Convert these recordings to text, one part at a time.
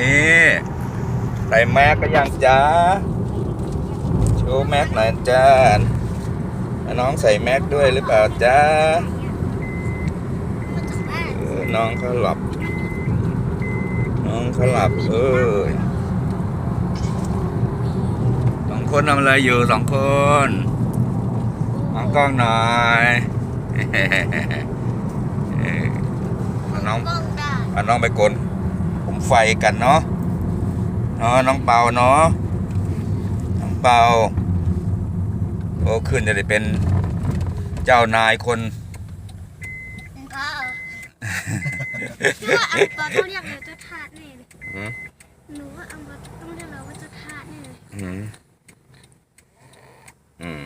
นี่ใส่แม็กก็ยังจ้าโชว์แม็กหน่อยจ้าน้องใส่แม็กด้วยหรือเปล่าจ้ามาจากบ้านเออน้องเขาหลับ น้องเขาหลับเออสองคนทำอะไรอยู่สองคนมองกล้องหน่อยเออเอาน้องกล้องได้เอาน้องไปกลผม ไฟกันเนาะเนาะน้องเปาเนาะน้องเปาโตขึ้นจะได้เป็นเจ้านายคนก็หนูว่าอังเปาต้องเรียกเราเจ้าทาสแน่เลยหืมหนูว่าอังเปาต้องเรียกเราว่าเจ้าทาสแน่เลยอืมอืม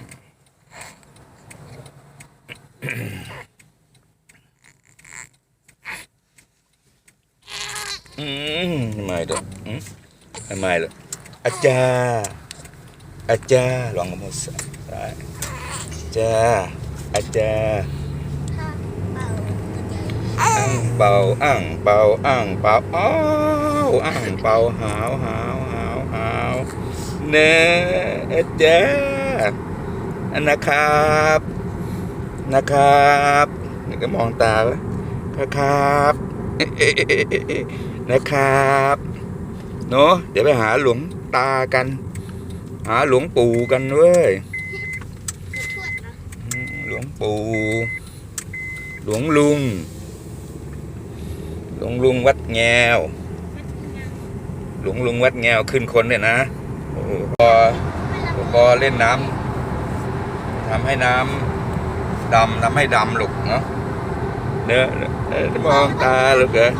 อืมทำไมเด้ออืมทำไมล่ะอาจารย์อาจารย์ลองมาสักได้อาจารย์อาจารย์อ่างเป่าอ่างเป่าอ่างเป่าอ้าวอ่างเป่าหาวหาวหาวหาวเนอาจารย์นะครับนะครับนี่ก็มองตาไว้นะครับ นะครับเนาะเดี๋ยวไปหาหลวงตากัน หาหลวงปู่กันเว้ยทวดนะอืมหลวงปู่หลวงลุง หลวงลุงวัดแงว หลวงลุงวัดแงวขึ้นคนเนี่ยนะโอ้โหพอพอเล่นน้ำทำให้น้ำดำทำให้ดำลูกเนาะเนื้อเอ่อมองตาลูกเหรอ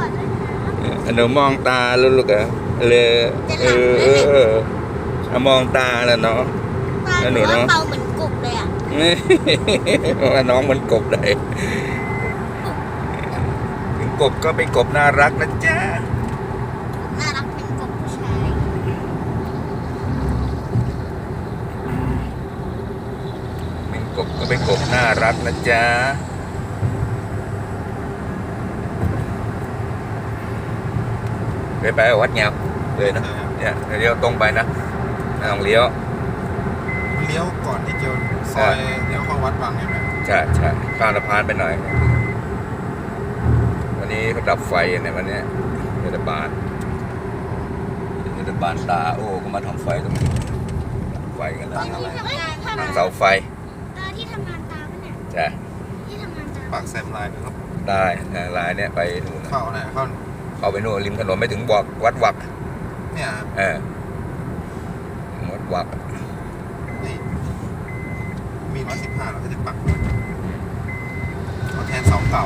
หนูมองตาลูกลูกเหรอเลยเออเออเออเอามองตาแล้วเนาะตาหนูเนอะเปาเหมือนกบเลยอะว่าน้องเหมันกบเลยกบก็เป็นกบน่ารักนะจ๊ะน่ารักเป็นกบผู้ชายเป็นกบก็เป็นกบน่ารักนะจ๊ะ ไปไปวัดเงาเลยนะเนี่ยเลี้ยวตรงไปนะไม่ต้องเลี้ยว เลี้ยวก่อนที่จะซอยเลี้ยวเข้าวัดวังใช่ไหมใช่ใช่ข้ามสะพานไปหน่อย วันนี้เขาดับไฟเนี่ยวันเนี้ยเทศบาลเทศบาลตาโอ้ก็มาทำไฟตรงนี้ดับไฟกันแล้วตอนที่ทำงานทำทางงานเสาไฟตาที่ทำงานตาปะเนี่ยจ้ะที่ทำงานตาปากแซมลายนะครับได้ทางลายเนี่ยไปนู่นน่ะเข้าไหนเข้า เข้าไปนู่นริมถนนไปถึงบอกวัดวักเนี่ยเออวัดวักนี่มีร้อยสิบห้าเราก็จะปักเอาแทนเสาเก่า